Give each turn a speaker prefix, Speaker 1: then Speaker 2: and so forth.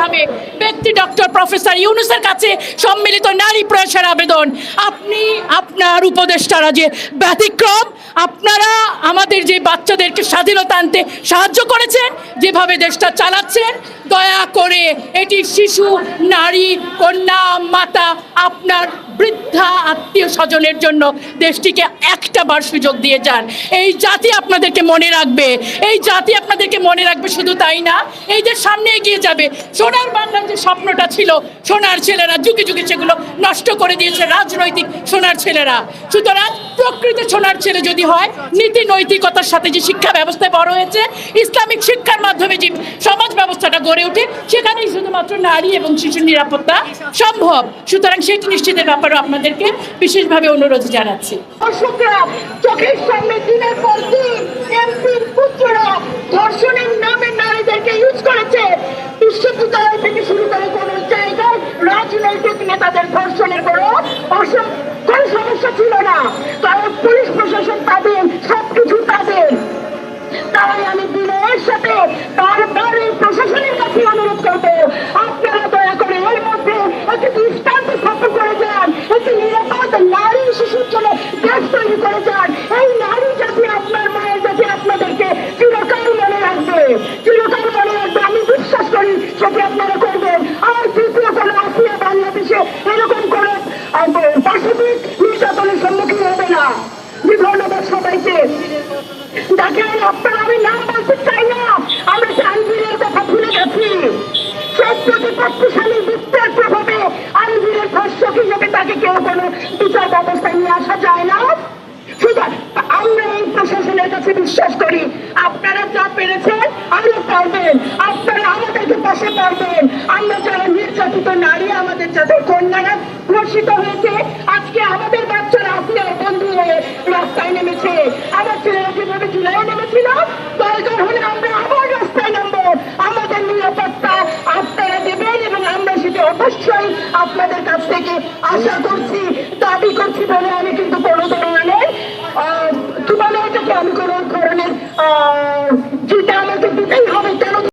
Speaker 1: বিশেষভাবে ব্যক্তি doctor professor ইউনুসের কাছে সম্মিলিত নারী প্রয়াসের আবেদন। আপনি, আপনার উপদেষ্টারা যে ব্যতিক্রম, আপনারা আমাদের যে বাচ্চাদেরকে স্বাধীনতা আনতে সাহায্য করেছেন, যেভাবে দেশটা চালাচ্ছেন দয়া করে এটি শিশু, নারী, কন্যা, মাতা, আপনার বৃদ্ধা, আত্মীয় স্বজনের জন্য দেশটিকে একটা বার সুযোগ দিয়ে যান। এই জাতি আপনাদেরকে মনে রাখবে। এই জাতি আপনাদেরকে মনে রাখবে শুধু তাই না, এই যে সামনে এগিয়ে যাবে, সোনার বাংলার যে স্বপ্নটা ছিল, সোনার ছেলেরা যুগে যুগে সেগুলো নষ্ট করে দিয়েছে রাজনৈতিক সোনার ছেলেরা। সুতরাং প্রকৃত সোনার ছেলে যদি হয়, নীতি নৈতিকতার সাথে যে শিক্ষা ব্যবস্থায় বড় হয়েছে, ইসলামিক শিক্ষার মাধ্যমে যে সমাজ ব্যবস্থাটা গড়ে ওঠে, সেখানেই শুধুমাত্র নারী এবং শিশুর নিরাপত্তা সম্ভব। সুতরাং সেটি নিশ্চিতের ব্যাপারে আপনাদেরকে বিশেষভাবে অনুরোধ জানাচ্ছি।
Speaker 2: ধর্ষণের কোনো রাজনৈতিক নেতাদের ধর্ষণের সমস্যা ছিল না। সেটি আপনারা করবেন। আর দ্বিতীয় কোনো আসিয়া বাংলাদেশে এরকম করে পাশবিক নির্যাতনের সম্মুখীন হবে না। ধন্যবাদ সবাইকে। দেখেন আপনারা আমি নাম বলতে চাই না, আমরা আইনজীবীর কথা ভুলে গেছি। সব প্রতিপক্ষশালী বৃত্তের প্রভাবে আইনজীবীর ধর্ষক হিসেবে তাকে কেউ কোনো বিচার ব্যবস্থায় নিয়ে আসা যায় না। আমরা এই প্রশাসনের কাছে বিশ্বাস করি। আপনারা যা পেরেছেন আমরা পারবেন। আপনারা আমাদেরকে পাশে পারবেন। আমরা যারা নির্যাতিত নারী, আমাদের যাদের কন্যারা ধর্ষিত হয়েছে, আজকে আমাদের বাচ্চারা আপনার বন্ধু হয়ে রাস্তায় নেমেছে। আমার ছেলেরা যেভাবে জুলাই নেমেছিল দরকার হলে আমরা আবার রাস্তায় নামবো। আমাদের নিরাপত্তা আপনারা দেবেন এবং আমরা সেটা অবশ্যই আপনাদের কাছ থেকে আশা করছি, দাবি করছি বলে আমি কিন্তু কোনো ধরনের কি বলে এটাকে আমি কোনো ধরনের যেটা আমাকে